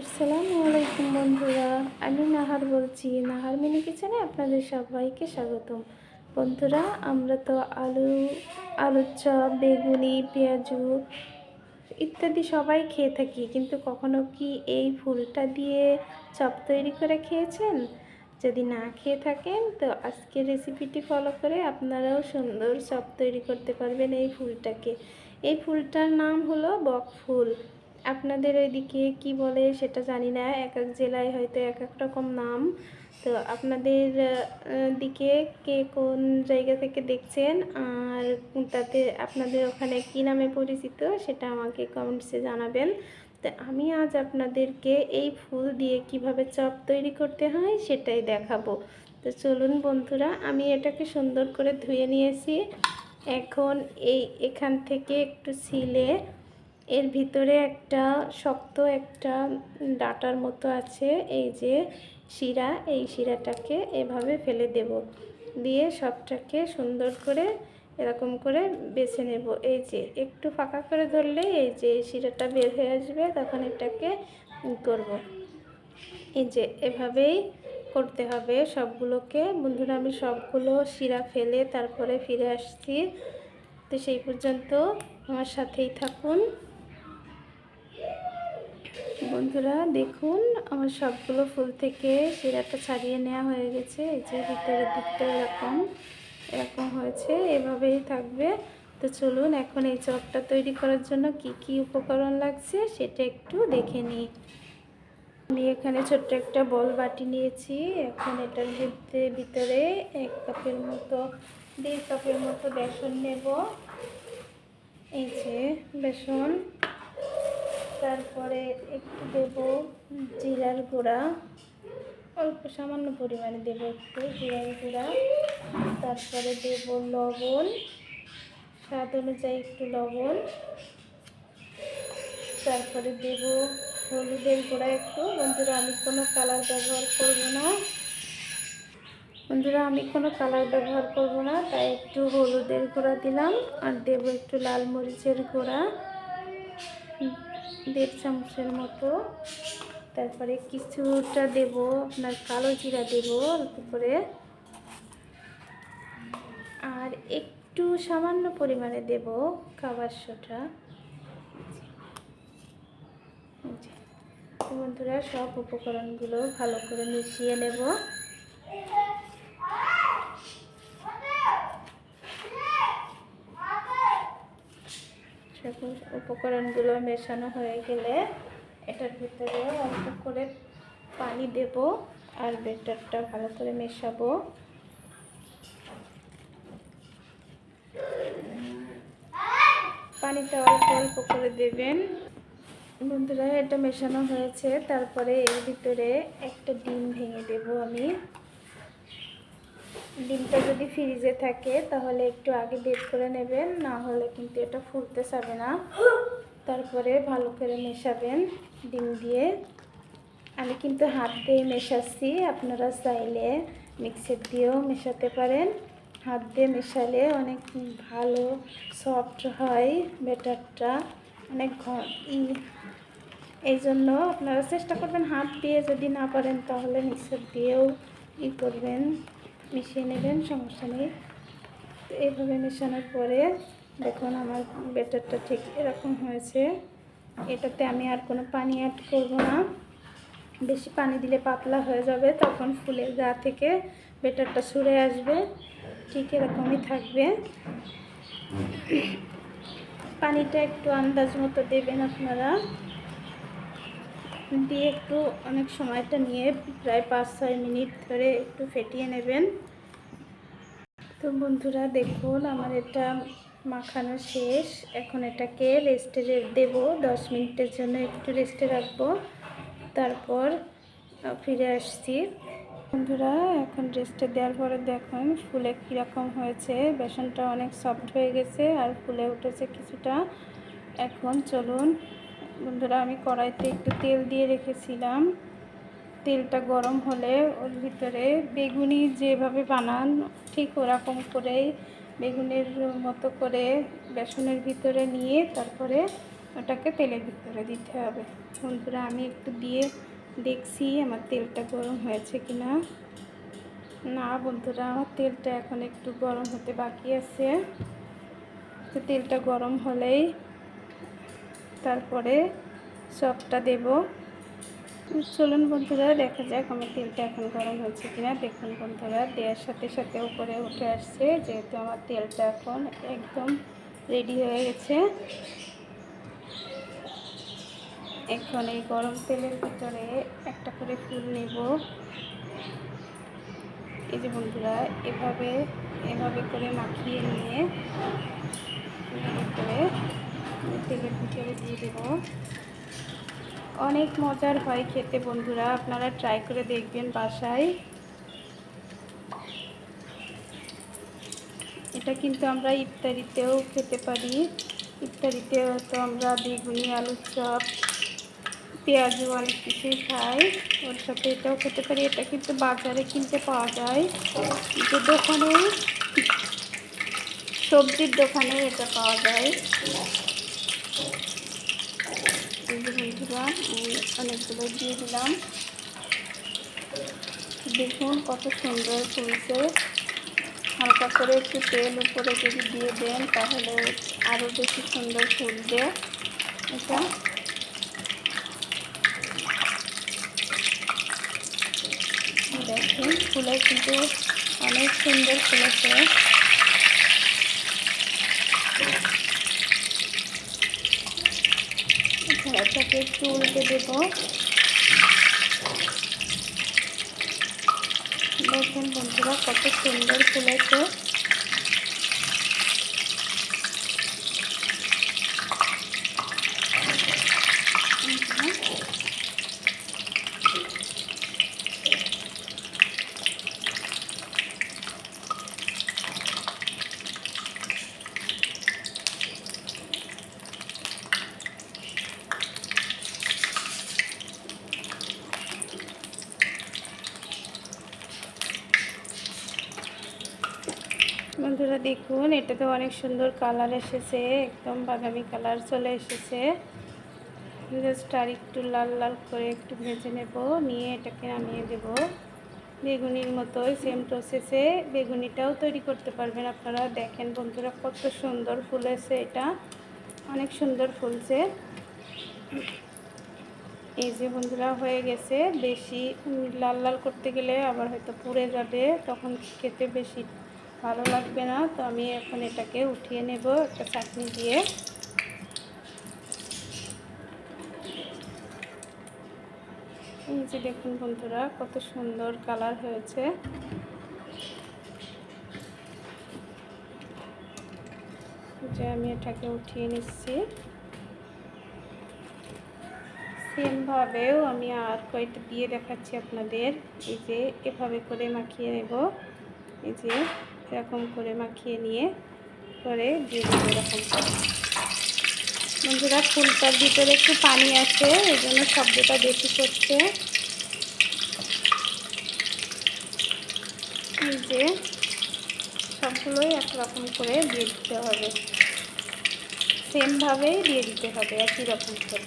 আসসালামু আলাইকুম বন্ধুরা, আমি নাহার বলছি। নাহার মিনি কিচেনে আপনাদের সবাইকে স্বাগতম। বন্ধুরা, আমরা তো আলু, আলুর চপ, বেগুনি, পেঁয়াজু ইত্যাদি সবাই খেয়ে থাকি, কিন্তু কখনো কি এই ফুলটা দিয়ে চপ তৈরি করে খেয়েছেন? যদি না খেয়ে থাকেন, তো আজকের রেসিপিটি ফলো করে আপনারাও সুন্দর চপ তৈরি করতে পারবেন এই ফুলটাকে। এই ফুলটার নাম হলো বক ফুল আপনাদের ওইদিকে কি বলে সেটা জানি না, এক এক জেলায় হয়তো এক এক রকম নাম। তো আপনাদের দিকে কে কোন জায়গা থেকে দেখছেন আর তাতে আপনাদের ওখানে কি নামে পরিচিত সেটা আমাকে কমেন্টসে জানাবেন। তো আমি আজ আপনাদেরকে এই ফুল দিয়ে কীভাবে চপ তৈরি করতে হয় সেটাই দেখাবো। তো চলুন বন্ধুরা, আমি এটাকে সুন্দর করে ধুয়ে নিয়েছি। এখন এই এখান থেকে একটু ছিলে এর ভিতরে একটা শক্ত একটা ডাটার মতো আছে, এই যে শিরা, এই শিরাটাকে এভাবে ফেলে দেব। দিয়ে সবটাকে সুন্দর করে এরকম করে বেছে নেব। এই যে একটু ফাঁকা করে ধরলে এই যে শিরাটা বের হয়ে আসবে, তখন এটাকে করব। এই যে এভাবেই করতে হবে সবগুলোকে। বন্ধুরা, আমি সবগুলো শিরা ফেলে তারপরে ফিরে আসছি। তো সেই পর্যন্ত আমার সাথেই থাকুন। বন্ধুরা, দেখুন, আমার সবগুলো ফুল থেকে শিরাটা ছাড়িয়ে নেওয়া হয়ে গেছে। এই যে ভিতরের দিকটা এরকম এরকম হয়েছে, এভাবেই থাকবে। তো চলুন, এখন এই চপটা তৈরি করার জন্য কি কি উপকরণ লাগছে সেটা একটু দেখে নিই। আমি এখানে ছোট্ট একটা বল বাটি নিয়েছি। এখন এটার ভিতরে ভিতরে এক কাপের মতো, দেড় কাপের মতো বেসন নেব। এই যে বেসন। তারপরে একটু দেব জিরার গুঁড়া। অল্প সামান্য পরিমাণে দেব একটু জিরার গুঁড়া। তারপরে দেব লবণ। স্বাদ অনুযায়ী একটু লবণ। তারপরে দেব হলুদের গুঁড়া একটু। বন্ধুরা, আমি কোনো কালার ব্যবহার করব না। বন্ধুরা, আমি কোনো কালার ব্যবহার করব না। তাই একটু হলুদের গুঁড়া দিলাম। আর দেব একটু লাল মরিচের গুঁড়া। দেড় চামচের মতো। তারপরে কিছুটা দেব, আপনার কালো জিরা দেব অল্প করে। আর একটু সামান্য পরিমাণে দেব খাবার সোটা। বন্ধুরা, সব উপকরণগুলো ভালো করে মিশিয়ে নেব। সকল উপকরণগুলো মেশানো হয়ে গেলে এটার ভিতরে অল্প করে পানি দেব আর বেটারটা ভালো করে মেশাবো। পানিটা অল্প অল্প করে দেবেন। বন্ধুরা, এটা মেশানো হয়েছে। তারপরে এর ভিতরে একটা ডিম ভেঙে দেব আমি। ডিমটা যদি ফ্রিজে থাকে, তাহলে একটু আগে বের করে নেবেন, না হলে কিন্তু এটা ফুলতে চাবে না। তারপরে ভালো করে মেশাবেন ডিম দিয়ে। আমি কিন্তু হাত দিয়ে মেশাচ্ছি, আপনারা চাইলে মিক্সার দিয়েও মেশাতে পারেন। হাত দিয়ে মেশালে অনেক ভালো, সফট হয় ব্যাটারটা। অনেক এই জন্য আপনারা চেষ্টা করবেন হাত দিয়ে যদি না পারেন, তাহলে মিক্সার দিয়েও ই করবেন। মিশিয়ে নেবেন, সমস্যা নেই। এইভাবে মেশানোর পরে দেখুন আমার ব্যাটারটা ঠিক এরকম হয়েছে। এটাতে আমি আর কোনো পানি অ্যাড করব না। বেশি পানি দিলে পাতলা হয়ে যাবে, তখন ফুলের গা থেকে বেটারটা সরে আসবে। ঠিক এরকমই থাকবে। পানিটা একটু আন্দাজ মতো দেবেন আপনারা। দিয়ে একটু অনেক সময়টা নিয়ে প্রায় পাঁচ, ছয় মিনিট ধরে একটু ফেটিয়ে নেবেন। তো বন্ধুরা দেখুন, আমার এটা মাখানো শেষ। এখন এটাকে রেস্টে দেব। দশ মিনিটের জন্য একটু রেস্টে রাখব। তারপর ফিরে আসছি। বন্ধুরা, এখন রেস্টে দেওয়ার পরে দেখুন, ফুলে কীরকম হয়েছে। বেসনটা অনেক সফট হয়ে গেছে আর ফুলে উঠেছে কিছুটা। এখন চলুন বন্ধুরা, আমি কড়াইতে একটু তেল দিয়ে রেখেছিলাম। তেলটা গরম হলে ওর ভিতরে বেগুনি যেভাবে বানান, ঠিক ওরকম করেই বেগুনের মতো করে বেসনের ভিতরে নিয়ে তারপরে ওটাকে তেলের ভিতরে দিতে হবে। বন্ধুরা, আমি একটু দিয়ে দেখছি আমার তেলটা গরম হয়েছে কি না না বন্ধুরা, আমার তেলটা এখন একটু গরম হতে বাকি আছে। তো তেলটা গরম হলেই তারপরে সবটা দেব। চলুন বন্ধুরা, দেখা যাক আমার তেলটা এখন গরম হচ্ছে কিনা। দেখুন বন্ধুরা, দেওয়ার সাথে সাথে উপরে উঠে আসছে, যেহেতু আমার তেলটা এখন একদম রেডি হয়ে গেছে। এখন এই গরম তেলের ভিতরে একটা করে ফুল নেব। এই যে বন্ধুরা, এভাবে এভাবে করে মাখিয়ে নিয়ে করে দিয়ে দেবো। অনেক মজার হয় খেতে বন্ধুরা, আপনারা ট্রাই করে দেখবেন বাসায়। এটা কিন্তু আমরা ইফতারিতেও খেতে পারি। ইফতারিতে হয়তো আমরা বেগুনি, আলুর চপ, পেঁয়াজু অনেক কিছুই খাই। ওর সাথে এটাও খেতে পারি। এটা কিন্তু বাজারে কিনতে পাওয়া যায়। যে দোকানে, সবজির দোকানে এটা পাওয়া যায়। বন্ধুরা অনেকগুলো দিয়ে দিলাম। দেখুন কত সুন্দর ফুলছে। হালকা করে একটু তেল উপরে যদি দিয়ে দেন, তাহলে আরও বেশি সুন্দর ফুলবে। এটা দেখুন, ফুলে কিন্তু অনেক সুন্দর ফুলেছে। ঝাড়াটাকে একটু উল্টে দেব। দেখুন বন্ধুরা কত সুন্দর ফুলেছে। বন্ধুরা দেখুন এটাতে অনেক সুন্দর কালার এসেছে, একদম বাদামি কালার চলে এসেছে। জাস্ট আর একটু লাল লাল করে একটু ভেজে নেব, নিয়ে এটাকে নামিয়ে দেব। বেগুনির মতোই সেম প্রসেসে বেগুনিটাও তৈরি করতে পারবেন আপনারা। দেখেন বন্ধুরা, কত সুন্দর ফুলেছে এটা। অনেক সুন্দর ফুলছে। এই যে বন্ধুরা, হয়ে গেছে। বেশি লাল লাল করতে গেলে আবার হয়তো পুড়ে যাবে, তখন খেতে বেশি ভালো লাগবে না, তো আমি এখন এটাকে উঠিয়ে নেব একটা চাটনি দিয়ে। এই যে দেখুন বন্ধুরা, কত সুন্দর কালার হয়েছে। যে আমি এটাকে উঠিয়ে নিচ্ছি। সেমভাবেও আমি আর কয়েকটা দিয়ে দেখাচ্ছি আপনাদের। এই যে এভাবে করে মাখিয়ে নেব। এই যে এরকম করে মাখিয়ে নিয়ে করে দিয়ে দেবো এরকম করে। বন্ধুরা, ফুলটার ভিতরে একটু পানি আছে, এই জন্য শব্দটা বেশি করছে। যে সবগুলোই একরকম করে দিয়ে দিতে হবে। সেমভাবেই দিয়ে দিতে হবে, একই রকম করে।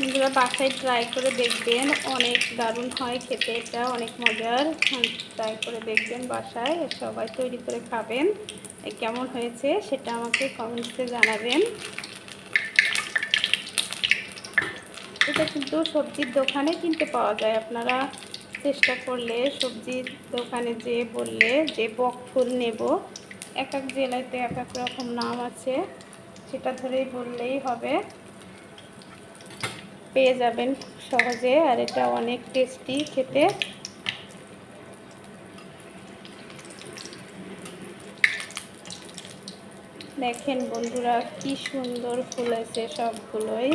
বন্ধুরা বাসায় ট্রাই করে দেখবেন, অনেক দারুণ হয় খেতে, এটা অনেক মজার। ট্রাই করে দেখবেন বাসায়, সবাই তৈরি করে খাবেন। কেমন হয়েছে সেটা আমাকে কমেন্টসে জানাবেন। এটা কিন্তু সবজির দোকানে কিনতে পাওয়া যায়। আপনারা চেষ্টা করলে সবজির দোকানে যে বললে যে বক ফুল নেব, এক এক জেলাতে এক এক রকম নাম আছে, সেটা ধরেই বললেই হবে। পেয়ে যাবেন সহজে, আর এটা অনেক টেস্টি খেতে। দেখেন বন্ধুরা, কি সুন্দর ফুলেছে সবগুলোই।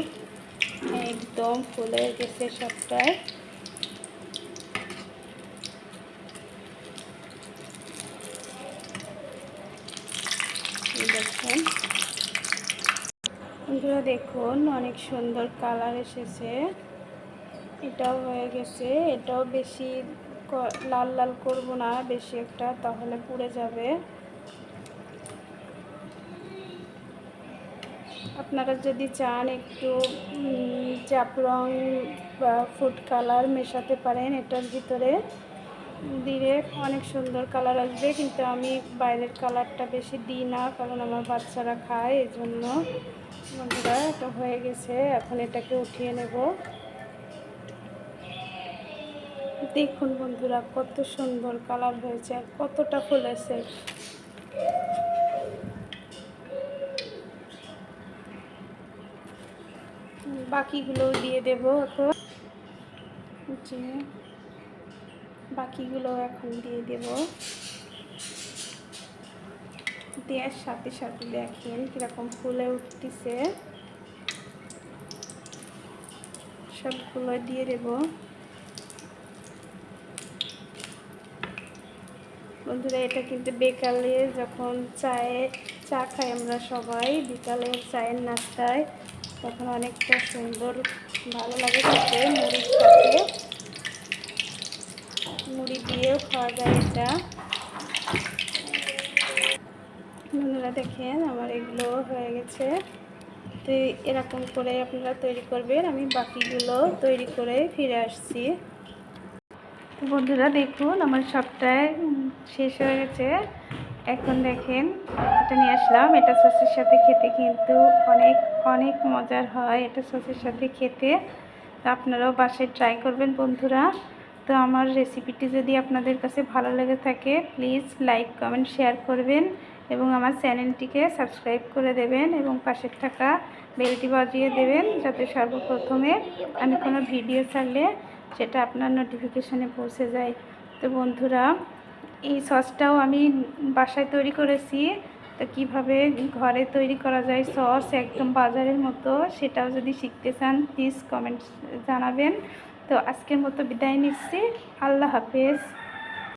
একদম ফুলে গেছে সবটাই। দেখুন। বন্ধুরা দেখুন, অনেক সুন্দর কালার এসেছে। এটাও হয়ে গেছে। এটাও বেশি লাল লাল করব না, বেশি একটা, তাহলে পুড়ে যাবে। আপনারা যদি চান একটু জাফরং বা ফুড কালার মেশাতে পারেন এটার ভিতরে, দিলে অনেক সুন্দর কালার আসবে। কিন্তু আমি বাইরের কালারটা বেশি দিই না, কারণ আমার বাচ্চারা খায় এই জন্য এটা হয়ে গেছে, এখন এটাকে উঠিয়ে নেব। দেখুন বন্ধুরা, কত সুন্দর কালার হয়েছে আর কতটা ফুলেছে বাকিগুলোও দিয়ে দেব এখন। যে বাকিগুলো এখন দিয়ে দেব। দেওয়ার সাথে সাথে দেখেন কীরকম ফুলে উঠতেছে। সবগুলো দিয়ে দেব। বন্ধুরা, এটা কিন্তু বিকালে যখন চায়ে চা খাই আমরা সবাই বিকালের চায়ের নাস্তায়, তখন অনেকটা সুন্দর, ভালো লাগে খেতে মুড়ির সাথে মুড়ি দিয়েও খাওয়া যায় এটা। বন্ধুরা দেখেন, আমার এগুলো হয়ে গেছে। তো এরকম করে আপনারা তৈরি করবেন। আমি বাকিগুলো তৈরি করে ফিরে আসছি। তো বন্ধুরা, দেখুন, আমার সবটাই শেষ হয়ে গেছে। এখন দেখেন, এটা নিয়ে আসলাম। এটা সসের সাথে খেতে কিন্তু অনেক অনেক মজার হয় এটা সসের সাথে খেতে। তো আপনারাও বাসায় ট্রাই করবেন, বন্ধুরা। তো আমার রেসিপিটি যদি আপনাদের কাছে ভালো লেগে থাকে, প্লিজ লাইক, কমেন্ট, শেয়ার করবেন। এবং আমার চ্যানেলটিকে সাবস্ক্রাইব করে দেবেন এবং পাশে থাকা বেলটি বাজিয়ে দেবেন যাতে সর্বপ্রথমে আমি কোনো ভিডিও ছাড়লে সেটা আপনার নোটিফিকেশানে পৌঁছে যায়। তো বন্ধুরা, এই সসটাও আমি বাসায় তৈরি করেছি। তো কীভাবে ঘরে তৈরি করা যায় সস একদম বাজারের মতো, সেটাও যদি শিখতে চান প্লিজ কমেন্টস জানাবেন। তো আজকের মতো বিদায় নিচ্ছি। আল্লাহ হাফেজ।